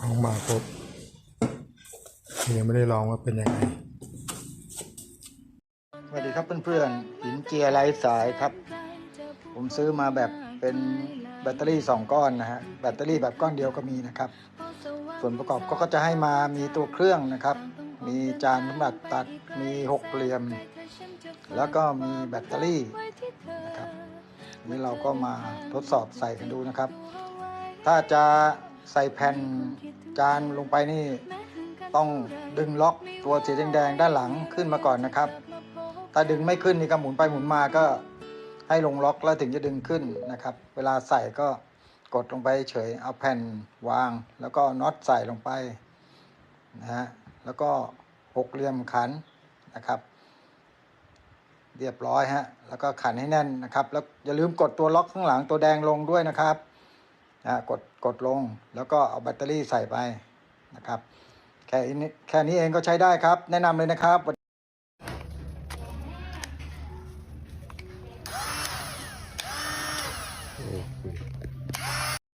ของมาครบยังไม่ได้ลองว่าเป็นยังไงสวัสดีครับเพื่อนๆหินเจียไร้สายครับ ผมซื้อมาแบบเป็นแบตเตอรี่ 2 ก้อนนะฮะแบตเตอรี่แบบก้อนเดียวก็มีนะครับ ส่วนประกอบก็จะให้มามีตัวเครื่องนะครับ มีจานสำหรับตัดมีหกเหลี่ยม แล้วก็มีแบตเตอรี่นะครับนี่เราก็มาทดสอบใส่กันดูนะครับ ถ้าจะ ใส่แผ่นจานลงไปนี่ ต้องดึงล็อกตัวสีแดงๆด้านหลังขึ้นมาก่อนนะครับ ถ้าดึงไม่ขึ้นนี่ก็หมุนไปหมุนมาก็ให้ลงล็อกแล้วถึงจะดึงขึ้นนะครับ เวลาใส่ก็กดลงไปเฉยเอาแผ่นวาง แล้วก็น็อตใส่ลงไปนะฮะแล้วก็หกเหลี่ยมขันนะครับ เรียบร้อยฮะแล้วก็ขันให้แน่นนะครับ แล้วอย่าลืมกดตัวล็อกข้างหลังตัวแดงลงด้วยนะครับ นะกดกดลงแล้วก็เอาแบตเตอรี่ใส่ไปนะครับ แค่นี้แค่นี้เองก็ใช้ได้ครับ แนะนำเลยนะครับโอเค